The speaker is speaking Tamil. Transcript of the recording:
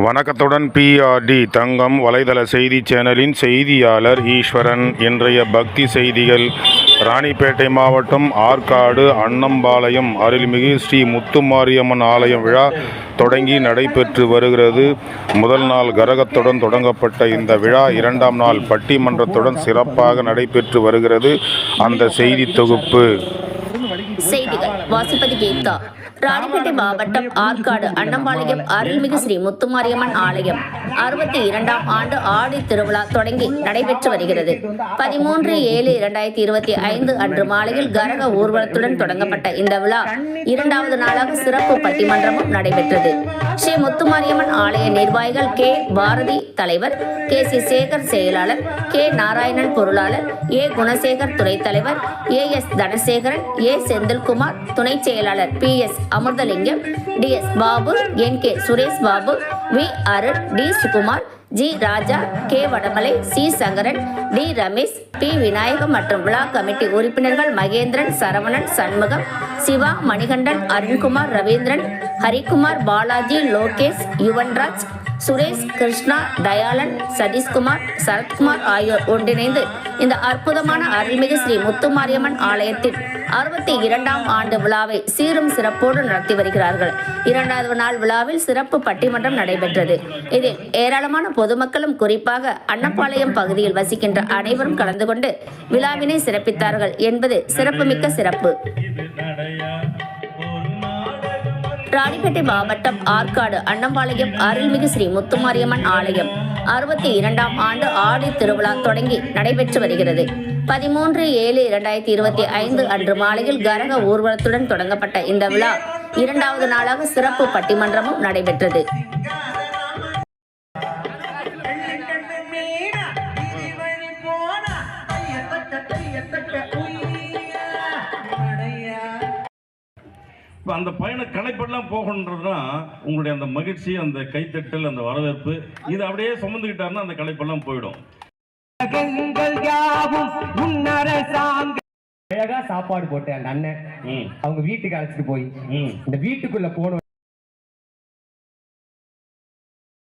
வணக்கத்துடன் பிஆர்டி தங்கம் வலைதள செய்தி சேனலின் செய்தியாளர் ஈஸ்வரன். இன்றைய பக்தி செய்திகள். ராணிப்பேட்டை மாவட்டம் ஆற்காடு அன்னம்பாளையம் அருள்மிகு ஸ்ரீ முத்துமாரியம்மன் ஆலயம் விழா தொடங்கி நடைபெற்று வருகிறது. முதல் நாள் கரகத்துடன் தொடங்கப்பட்ட இந்த விழா இரண்டாம் நாள் பட்டிமன்றத்துடன் சிறப்பாக நடைபெற்று வருகிறது. அந்த செய்தி தொகுப்பு. செய்திகள் வாசிப்பது கீதா ராணிப்பேட்டை மாவட்டம் ஆற்காடு அன்னம்பாளையம் அருள்மிகு ஸ்ரீ முத்துமாரியம்மன் ஆலயம். அறுபத்தி இரண்டாம் ஆண்டு ஆடி திருவிழா தொடங்கி நடைபெற்று வருகிறது. பதிமூன்று ஏழு இரண்டாயிரத்தி இருபத்தி ஐந்து அன்று மாலையில் கரக ஊர்வலத்துடன் தொடங்கப்பட்ட இந்த விழா இரண்டாவது நாளாக சிறப்பு பட்டிமன்றமும் நடைபெற்றது. ஸ்ரீ முத்துமாரியம்மன் ஆலய நிர்வாகிகள் கே. பாரதி தலைவர் கே. சி. சேகர் செயலாளர் கே. நாராயணன் பொருளாளர் ஏ. குணசேகர் துறை தலைவர் A. S. Dhanasekaran A. Senthilkumar துணை செயலாளர் P S Amirthalingam T S Babu N K Suresh Babu V Arun T Sukumar G Raja K Vadamalai C Sankaran T Ramesh P Vinayagam மற்றும் விழா கமிட்டி உறுப்பினர்கள் மகேந்திரன் சரவணன் சண்முகம் சிவா மணிகண்டன் அருண்குமார் ரவீந்திரன் ஹரிக்குமார் பாலாஜி லோகேஷ் யுவன்ராஜ் சுரேஷ் கிருஷ்ணா தயாளன் சதீஷ்குமார் சரத்குமார் ஆகியோர் ஒன்றிணைந்து இந்த அற்புதமான அருள்மிகு ஸ்ரீ முத்துமாரியம்மன் ஆலயத்தின் அறுபத்தி இரண்டாம் ஆண்டு விழாவை சீரும் சிறப்போடு நடத்தி வருகிறார்கள். இரண்டாவது நாள் விழாவில் சிறப்பு பட்டிமன்றம் நடைபெற்றது. இதில் ஏராளமான பொதுமக்களும் குறிப்பாக அன்னப்பாளையம் பகுதியில் வசிக்கின்ற அனைவரும் கலந்து கொண்டு விழாவினை சிறப்பித்தார்கள் என்பது சிறப்புமிக்க சிறப்பு. ராணிப்பேட்டை மாவட்டம் ஆற்காடு அன்னம்பாளையம் அருள்மிகு ஸ்ரீ முத்துமாரியம்மன் ஆலயம். அறுபத்தி இரண்டாம் ஆண்டு ஆடி திருவிழா தொடங்கி நடைபெற்று வருகிறது. பதிமூன்று ஏழு இரண்டாயிரத்தி இருபத்தி ஐந்து அன்று மாலையில் கரக ஊர்வலத்துடன் தொடங்கப்பட்ட இந்த விழா இரண்டாவது நாளாக சிறப்பு பட்டிமன்றமும் நடைபெற்றது. இப்போ அந்த பயண கலைப்பெல்லாம் போகணுன்றதுனா உங்களுடைய அந்த மகிழ்ச்சி அந்த கைத்தட்டல் அந்த வரவேற்பு இது அப்படியே சுமந்துக்கிட்டாருன்னா அந்த கலைப்பெல்லாம் போயிடும். அழகா சாப்பாடு போட்டேன் அந்த அண்ணன். ம். அவங்க வீட்டுக்கு அழைச்சிட்டு போய் ம். இந்த வீட்டுக்குள்ள போன